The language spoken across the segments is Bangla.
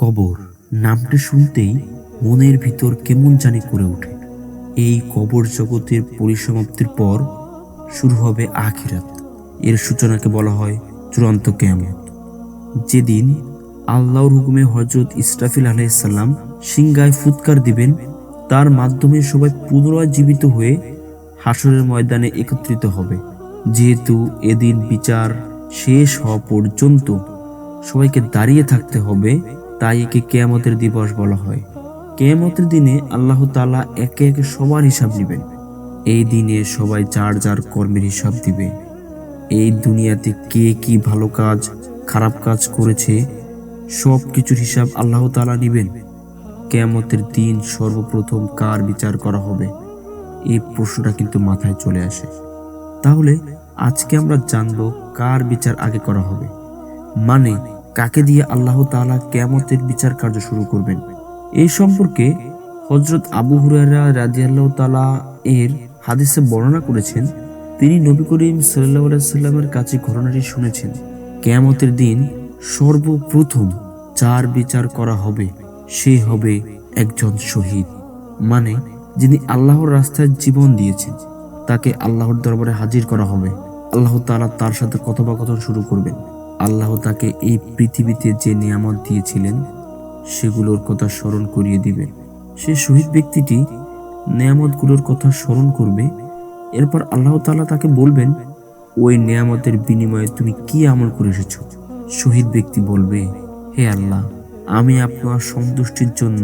কবর নামটা শুনতেই মনের ভিতর কেমন জানি করে ওঠে। এই কবর জগতের পরিসমাপ্তির পর শুরু হবে আখিরাত। এর সূচনাকে বলা হয় চূড়ান্ত কেয়ামত। যেদিন আল্লাহর হুকুমে হজরত ইসরাফিল আলাইসাল্লাম সিংগায় ফুৎকার দিবেন, তার মাধ্যমে সবাই পুনরায় জীবিত হয়ে হাসরের ময়দানে একত্রিত হবে। যেহেতু এদিন বিচার শেষ হওয়া পর্যন্ত সবাইকে দাঁড়িয়ে থাকতে হবে তাই একে কেয়ামতের দিবস বলা হয়। কেয়ামতের দিনে আল্লাহ তাআলা একে একে সবার হিসাব নেবেন এই দিনে সবাই যার যার কর্মের হিসাব দিবে। এই দুনিয়াতে কে কি ভালো কাজ, খারাপ কাজ করেছে, সব কিছুর হিসাব আল্লাহ তাআলা নেবেন কেয়ামতের দিন সর্বপ্রথম কার বিচার করা হবে, এই প্রশ্নটা কিন্তু মাথায় চলে আসে। তাহলে আজকে আমরা জানব কার বিচার আগে করা হবে। মানে কাকে দিয়ে আল্লাহ তাআলা কেয়ামতের বিচার কার্য শুরু করবেন? এই সম্পর্কে হজরত আবু হুরায়রা রাজিয়াল্লাহ তালা এর হাদিসে বর্ণনা করেছেন, তিনি নবী করিম সাল্লাহ সাল্লামের কাছে ঘটনাটি শুনেছেন। কেয়ামতের দিন সর্বপ্রথম যার বিচার করা হবে, সে হবে একজন শহীদ মানে যিনি আল্লাহর রাস্তায় জীবন দিয়েছেন, তাকে আল্লাহর দরবারে হাজির করা হবে। আল্লাহ তাআলা তার সাথে কথোপকথন শুরু করবেন। আল্লাহ তাকে এই পৃথিবীতে যে নিয়ামত দিয়েছিলেন, সেগুলোর কথা স্মরণ করিয়ে দিবেন সে শহীদ ব্যক্তিটি নিয়ামতগুলোর কথা স্মরণ করবে। এরপর আল্লাহ তালা তাকে বলবেন, ওই নিয়ামতের বিনিময়ে তুমি কি আমল করে এসেছ? শহীদ ব্যক্তি বলবে, হে আল্লাহ, আমি আপনার সন্তুষ্টির জন্য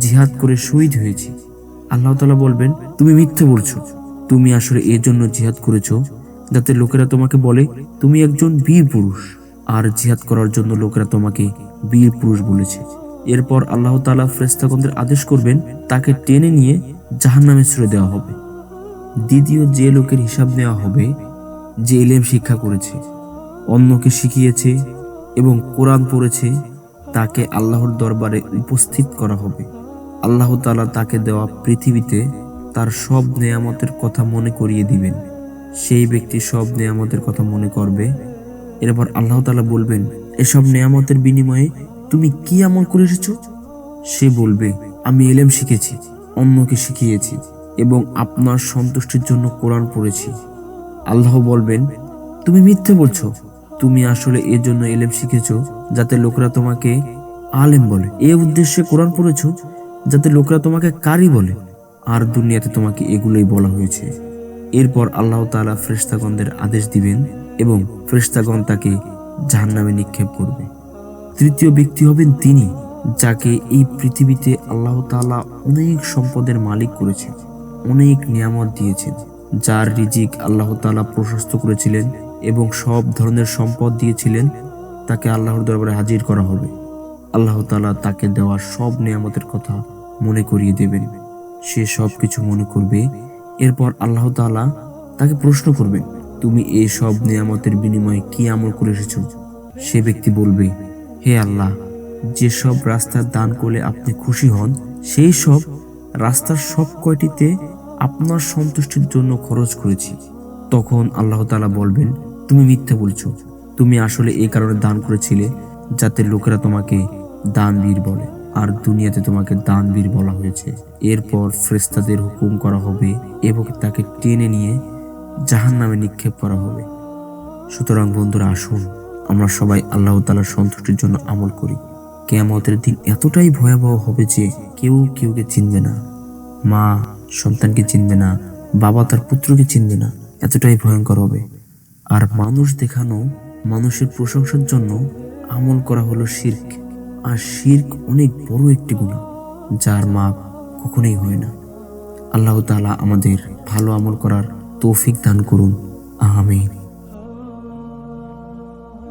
জিহাদ করে শহীদ হয়েছি। আল্লাহ তালা বলবেন, তুমি মিথ্যে বলছো। তুমি আসলে এর জন্য জিহাদ করেছ যাতে লোকেরা তোমাকে বলে, তুমি একজন বীর পুরুষ। আর জিহাদ করার জন্য লোকেরা তোমাকে বীর পুরুষ বলেছে। এরপর আল্লাহ তাআলা ফ্রেস্তাগণদের আদেশ করবেন, তাকে টেনে নিয়ে জাহান্নামে ছেড়ে দেওয়া হবে। দ্বিতীয় যে লোকের হিসাব নেওয়া হবে, যে এলেম শিক্ষা করেছে, অন্যকে শিখিয়েছে এবং কোরআন পড়েছে, তাকে আল্লাহর দরবারে উপস্থিত করা হবে। আল্লাহ তাআলা তাকে দেওয়া পৃথিবীতে তার সব নেয়ামতের কথা মনে করিয়ে দিবেন। সেই ব্যক্তি সব নেয়ামতের কথা মনে করবে এরপর আল্লাহ তালা বলবেন, এসব নেয়ামতের বিনিময়ে তুমি কি আমল করে এসেছ? সে বলবে, আমি এলেম শিখেছি, অন্যকে শিখিয়েছি এবং আপনার সন্তুষ্টির জন্য কোরআন পড়েছি। আল্লাহ বলবেন, তুমি মিথ্যে বলছো। তুমি আসলে এর জন্য এলেম শিখেছো যাতে লোকরা তোমাকে আলেম বলে। এ উদ্দেশ্যে কোরআন পড়েছো যাতে লোকরা তোমাকে কারি বলে। আর দুনিয়াতে তোমাকে এগুলোই বলা হয়েছে। এরপর আল্লাহ তালা ফ্রেশতাগণদের আদেশ দিবেন এবং ফ্রেশতাগণ তাকে জাহান্নামে নিক্ষেপ করবে। তৃতীয় ব্যক্তি হবেন তিনি, যাকে এই পৃথিবীতে আল্লাহ তাআলা অনেক সম্পদের মালিক করেছেন, অনেক নিয়ামত দিয়েছেন, যার রিজিক আল্লাহ তাআলা প্রশস্ত করেছিলেন এবং সব ধরনের সম্পদ দিয়েছিলেন, তাকে আল্লাহর দরবারে হাজির করা হবে। আল্লাহ তাআলা তাকে দেওয়া সব নিয়ামতের কথা মনে করিয়ে দেবেন। সে সব কিছু মনে করবে, এরপর আল্লাহ তাআলা তাকে প্রশ্ন করবেন তুমি এই সব নিয়ামতের বিনিময়ে কি আমল করে এসেছ? সে ব্যক্তি বলবে, হে আল্লাহ, যেসব রাস্তার দান করলে আপনি খুশি হন, সেই সব রাস্তার সব কয়টিতে আপনার সন্তুষ্টির জন্য খরচ করেছি। তখন আল্লাহ তাআলা বলবেন, তুমি মিথ্যা বলছো। তুমি আসলে এই কারণে দান করেছিলে যাতে লোকেরা তোমাকে দানবীর বলে আর দুনিয়াতে তোমাকে দানবীর বলা হয়েছে। এরপর ফ্রেস্তাদের হুকুম করা হবে এবং তাকে টেনে নিয়ে জাহান নামে নিক্ষেপ করা হবে। সুতরাং বন্ধুরা, আসুন, আমরা সবাই আল্লাহ তালার সন্তুষ্টির জন্য আমল করি। কেয়ামতের দিন এতটাই ভয়াবহ হবে যে কেউ কেউকে চিনবে না। মা সন্তানকে চিনবে না, বাবা তার পুত্রকে চিনবে না, এতটাই ভয়ঙ্কর হবে। আর মানুষ দেখানো, মানুষের প্রশংসার জন্য আমল করা হলো শির্ক। আর শির্ক অনেক বড় একটি গুণা যার মাপ কখনোই হয় না। আল্লাহ তালা আমাদের ভালো আমল করার তৌফিক দান করুন। আমিন।